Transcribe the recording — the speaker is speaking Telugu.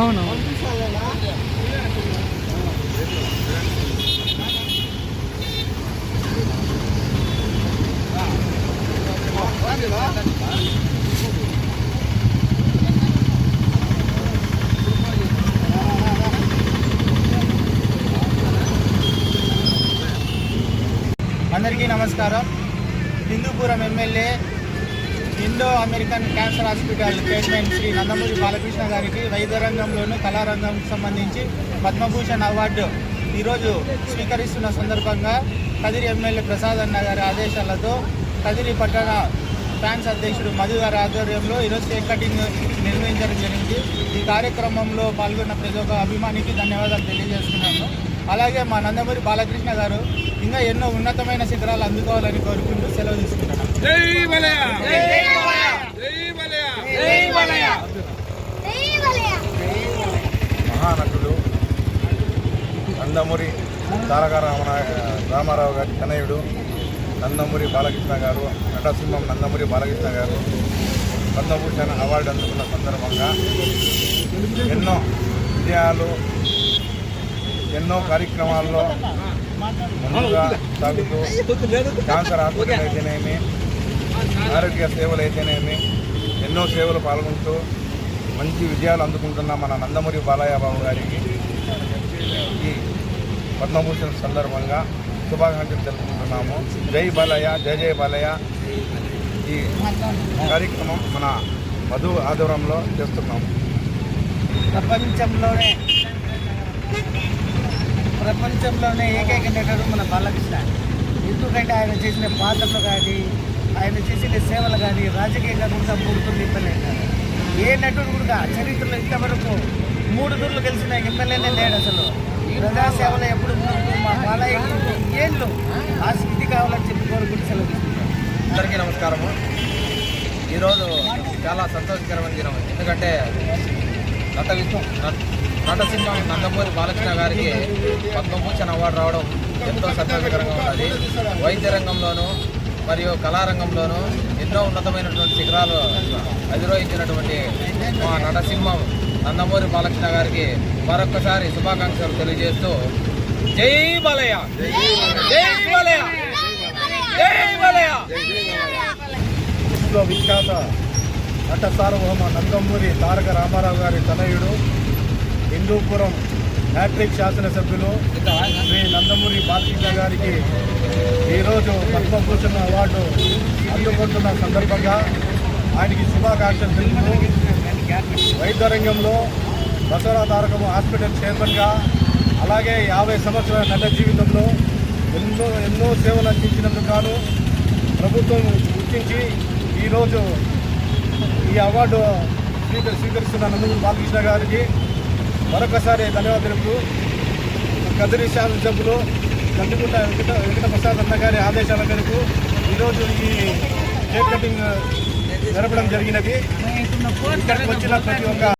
అవును అందరికీ నమస్కారం. Hindupuram MLA Indo American cancer hospital chairman Shri Nandamuri Balakrishna గారికి వైద్య రంగంలోను కళారంగంకి సంబంధించి పద్మభూషణ్ అవార్డు ఈరోజు స్వీకరిస్తున్న సందర్భంగా కదిరి ఎమ్మెల్యే ప్రసాద్ అన్న గారి ఆదేశాలతో కదిరి పట్టణ ఫ్యాన్స్ అధ్యక్షుడు మధు గారి ఆధ్వర్యంలో ఈరోజు కేక్ కటింగ్ నిర్వహించడం జరిగింది. ఈ కార్యక్రమంలో పాల్గొన్న ప్రతి ఒక్క అభిమానికి ధన్యవాదాలు తెలియజేస్తున్నాను. అలాగే మా నందమూరి బాలకృష్ణ గారు ఇంకా ఎన్నో ఉన్నతమైన శిఖరాలు అందుకోవాలని కోరుకుంటూ సెలవు తీసుకుంటున్నాను జై వలయ జై వలయ మహానటుడు నందమూరి తారక రామనా రామారావు గారి తనయుడు నందమూరి బాలకృష్ణ గారు నటసింహం నందమూరి బాలకృష్ణ గారు పద్మభూషణ్ అవార్డు అందుకున్న సందర్భంగా ఎన్నో విజయాలు ఎన్నో కార్యక్రమాల్లో ముందుగా సాగుతూ క్యాన్సర్ హాస్పిటల్ అయితేనేమి ఆరోగ్య సేవలు అయితేనేమి ఎన్నో సేవలు పాల్గొంటూ మంచి విజయాలు అందుకుంటున్న మన నందమూరి బాలయ్య బాబు గారికి ఈ పద్మభూషణ్ సందర్భంగా శుభాకాంక్షలు తెలుపుకుంటున్నాము. జై బాలయ్య జయ జయ బాలయ్య. ఈ కార్యక్రమం మన మధు ఆధ్వర్యంలో చేస్తున్నాము. ప్రపంచంలోనే ప్రపంచంలోనే ఏకైక నటుడు మన బాలకృష్ణ. ఎందుకంటే ఆయన చేసిన పాత్రలు కానీ ఆయన చేసిన సేవలు కానీ రాజకీయంగా కూడా మూడు తుళ్ళు ఎమ్మెల్యే ఏ నటుడు కూడా చరిత్రలో ఇంతవరకు మూడు దుర్లు గెలిచిన ఎమ్మెల్యేనే లేడు అసలు. ప్రజాసేవలో ఎప్పుడు మా బాలయ్య ఏళ్ళు ఆ స్థితి కావాలని చెప్పి కోరుకుంటూ సెలవు అందరికీ నమస్కారము. ఈరోజు చాలా సంతోషకరమైన దినం. ఎందుకంటే నట విష్ణు నటసింహం నందమూరి బాలకృష్ణ గారికి పద్మభూషణ్ అవార్డు రావడం ఎంతో సంతోషకరంగా ఉన్నది. వైద్య రంగంలోనూ మరియు కళారంగంలోనూ ఎన్నో ఉన్నతమైనటువంటి శిఖరాలు అధిరోహించినటువంటి మా నటసింహం నందమూరి బాలకృష్ణ గారికి మరొక్కసారి శుభాకాంక్షలు తెలియజేస్తూ జై బాలయ్య. జై బాలయ్య. జై బాలయ్య. విఖ్యాత నట సార్వభౌమ నందమూరి తారక రామారావు గారి తనయుడు హిందూపురం హ్యాట్రిక్ శాసనసభ్యులు శ్రీ నందమూరి బాలకృష్ణ గారికి ఈరోజు పద్మభూషణ్ అవార్డు అందుకుంటున్న సందర్భంగా ఆయనకి శుభాకాంక్షలు తెలుపుతూ వైద్య రంగంలో బసవరా తారకము హాస్పిటల్ చైర్మన్గా అలాగే యాభై సంవత్సరాల నట జీవితంలో ఎన్నో ఎన్నో సేవలు అందించినందుకు గాను ప్రభుత్వం గుర్తించి ఈరోజు ఈ అవార్డు స్వీకరి స్వీకరిస్తున్న నందు బాలకృష్ణ గారికి మరొకసారి ధన్యవాదాలు తెలుపుతూ కదిరి శాసనసభ్యులు కందిగుంట వెంకట వెంకట ప్రసాద్ అన్న గారి ఆదేశాల మేరకు ఈరోజు ఈ కేక్ కటింగ్ జరపడం జరిగినది. ఇక్కడికి వచ్చిన ప్రతి ఒక్క